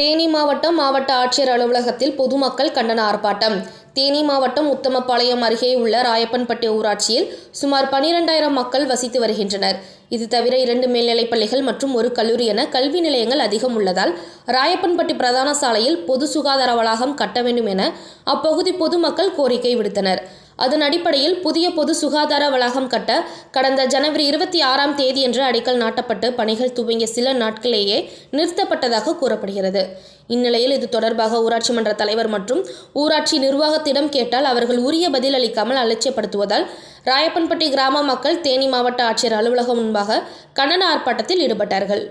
தேனி மாவட்டம் மாவட்ட ஆட்சியர் அலுவலகத்தில் பொதுமக்கள் கண்டன ஆர்ப்பாட்டம். தேனி மாவட்டம் உத்தமபாளையம் அருகே உள்ள ராயப்பன்பட்டி ஊராட்சியில் சுமார் பனிரெண்டாயிரம் மக்கள் வசித்து வருகின்றனர். இது தவிர இரண்டு மேல்நிலைப் பள்ளிகள் மற்றும் ஒரு கல்லூரி என கல்வி நிலையங்கள் அதிகம் உள்ளதால் ராயப்பன்பட்டி பிரதான சாலையில் பொது சுகாதார வளாகம் கட்ட வேண்டும் என அப்பகுதி பொதுமக்கள் கோரிக்கை விடுத்தனர். அதன் அடிப்படையில் புதிய பொது சுகாதார வளாகம் கட்ட கடந்த ஜனவரி இருபத்தி ஆறாம் தேதியன்று அடிக்கல் நாட்டப்பட்டு பணிகள் துவங்கிய சில நாட்களேயே நிறுத்தப்பட்டதாக கூறப்படுகிறது. இந்நிலையில் இது தொடர்பாக ஊராட்சி மன்ற தலைவர் மற்றும் ஊராட்சி நிர்வாகத்திடம் கேட்டால் அவர்கள் உரிய பதில் அளிக்காமல் அலட்சியப்படுத்துவதால் ராயப்பன்பட்டி கிராம மக்கள் தேனி மாவட்ட ஆட்சியர் அலுவலகம் முன்பாக கண்டன ஆர்ப்பாட்டத்தில் ஈடுபட்டார்கள்.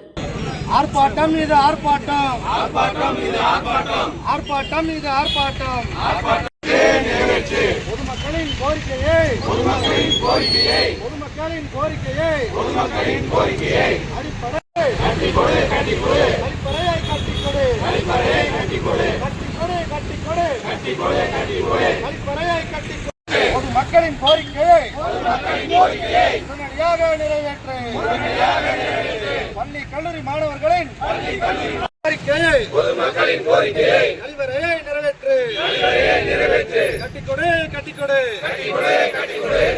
ஆர்ப்பாட்டம் இது ஆர்ப்பாட்டம். ஆர்ப்பாட்டம் இது ஆர்ப்பாட்டம். ஆர்ப்பாட்டம் இது ஆர்ப்பாட்டம். பொதுமக்களின் கோரிக்கையை பொதுமக்களின் கோரிக்கையை பொதுமக்களின் கோரிக்கையை பொதுமக்களின் கோரிக்கையை அடிப்படை கட்டிக்கொடு கட்டிக்கொடு. அடிப்படையை கட்டிக்கொடு. அடிப்படையை கட்டிக்கொடு. கட்டிக்கொடு கட்டிக்கொடு. கட்டிக்கொடு கட்டிக்கொடு. அடிப்படையை கட்டிக்கொடு. பொதுமக்களின் கோரிக்கையை பொதுமக்களின் கோரிக்கையை உடனடியாக நிறைவேற்று. உடனடியாக நிறைவேற்று. பள்ளி கல்லூரி மாணவர்களின் பள்ளி கல்லூரி கோரிக்கையை பொதுமக்களின் கோரிக்கையை கல்வரையை நிறைவேற்று கல்வரையை நிறைவேற்று கட்டிக்கொடு கட்டிக்கொடு கட்டிக்கொடு.